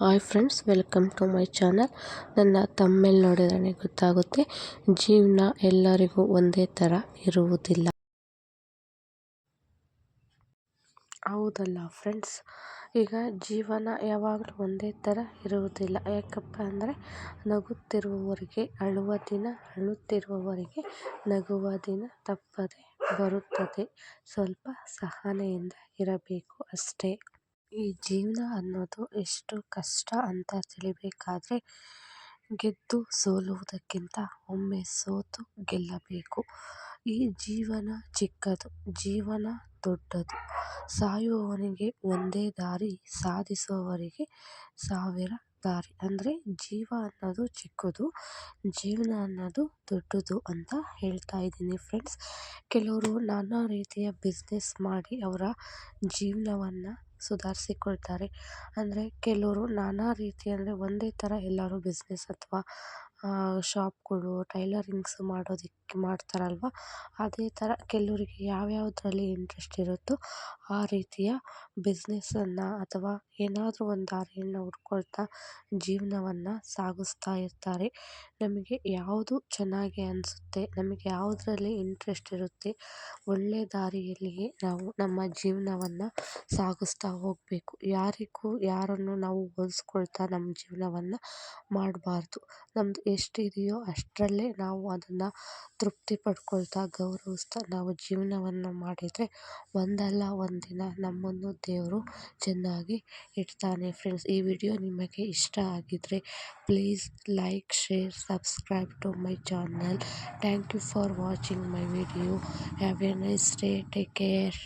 Hi friends, welcome to my channel. ನನ್ನ ತಮ್ಮೇಲೆ ನೋಡಿದ್ರೆ ಗೊತ್ತಾಗುತ್ತೆ, ಜೀವನ ಎಲ್ಲರಿಗೂ ಒಂದೇ ಥರ ಇರುವುದಿಲ್ಲ. ಹೌದಲ್ಲ ಫ್ರೆಂಡ್ಸ್, ಈಗ ಜೀವನ ಯಾವಾಗಲೂ ಒಂದೇ ಥರ ಇರುವುದಿಲ್ಲ. ಯಾಕಪ್ಪ ಅಂದರೆ, ನಗುತ್ತಿರುವವರಿಗೆ ಅಳುವ ದಿನ, ಅಳುತ್ತಿರುವವರಿಗೆ ನಗುವ ದಿನ ತಪ್ಪದೆ ಬರುತ್ತದೆ. ಸ್ವಲ್ಪ ಸಹನೆಯಿಂದ ಇರಬೇಕು ಅಷ್ಟೇ. ಈ ಜೀವನ ಅನ್ನೋದು ಎಷ್ಟು ಕಷ್ಟ ಅಂತ ತಿಳಿಬೇಕಾದ್ರೆ ಗೆದ್ದು ಸೋಲುವುದಕ್ಕಿಂತ ಒಮ್ಮೆ ಸೋತು ಗೆಲ್ಲಬೇಕು. ಈ ಜೀವನ ಚಿಕ್ಕದು, ಜೀವನ ದೊಡ್ಡದು. ಸಾಯುವವನಿಗೆ ಒಂದೇ ದಾರಿ, ಸಾಧಿಸುವವರಿಗೆ ಸಾವಿರ ದಾರಿ. ಅಂದರೆ ಜೀವ ಅನ್ನೋದು ಚಿಕ್ಕದು, ಜೀವನ ಅನ್ನೋದು ದೊಡ್ಡದು ಅಂತ ಹೇಳ್ತಾ ಇದ್ದೀನಿ ಫ್ರೆಂಡ್ಸ್ ಕೆಲವರು ನಾನಾ ರೀತಿಯ ಬಿಸ್ನೆಸ್ ಮಾಡಿ ಅವರ ಜೀವನವನ್ನು ಸುಧಾರಿಸಿಕೊಳ್ತಾರೆ. ಅಂದರೆ ಕೆಲವರು ನಾನಾ ರೀತಿ ಅಂದರೆ ಒಂದೇ ಥರ ಎಲ್ಲರೂ ಬಿಸ್ನೆಸ್ ಅಥವಾ ಶಾಪ್ಗಳು ಟೈಲರಿಂಗ್ಸ್ ಮಾಡೋದಕ್ಕೆ ಮಾಡ್ತಾರಲ್ವ? ಅದೇ ಥರ ಕೆಲವರಿಗೆ ಯಾವ್ಯಾವುದ್ರಲ್ಲಿ ಇಂಟ್ರೆಸ್ಟ್ ಇರುತ್ತೋ ಆ ರೀತಿಯ ಬಿಸ್ನೆಸ್ಸನ್ನು ಅಥವಾ ಏನಾದರೂ ಒಂದು ದಾರಿಯನ್ನು ಹುಡ್ಕೊಳ್ತಾ ಜೀವನವನ್ನು ಸಾಗಿಸ್ತಾ ಇರ್ತಾರೆ. ನಮಗೆ ಯಾವುದು ಚೆನ್ನಾಗಿ ಅನಿಸುತ್ತೆ, ನಮಗೆ ಯಾವುದ್ರಲ್ಲಿ ಇಂಟ್ರೆಸ್ಟ್ ಇರುತ್ತೆ ಒಳ್ಳೆಯ ದಾರಿಯಲ್ಲಿಯೇ ನಾವು ನಮ್ಮ ಜೀವನವನ್ನು ಸಾಗಿಸ್ತಾ ಹೋಗಬೇಕು. ಯಾರಿಗೂ ಯಾರನ್ನು ನಾವು ಹೋಲಿಸ್ಕೊಳ್ತಾ ನಮ್ಮ ಜೀವನವನ್ನು ಮಾಡಬಾರ್ದು. ನಮ್ದು ಎಷ್ಟಿದೆಯೋ ಅಷ್ಟರಲ್ಲೇ ನಾವು ಅದನ್ನು ತೃಪ್ತಿ ಪಡ್ಕೊಳ್ತಾ ಗೌರವಿಸ್ತಾ ನಾವು ಜೀವನವನ್ನು ಮಾಡಿದರೆ ಒಂದಲ್ಲ ಒಂದಿನ ನಮ್ಮನ್ನು ದೇವರು ಚೆನ್ನಾಗಿ ಇಡ್ತಾನೆ. ಫ್ರೆಂಡ್ಸ್, ಈ ವಿಡಿಯೋ ನಿಮಗೆ ಇಷ್ಟ ಆಗಿದ್ದರೆ please like, share, subscribe to my channel. Thank you for watching my video. Have a nice day. Take care.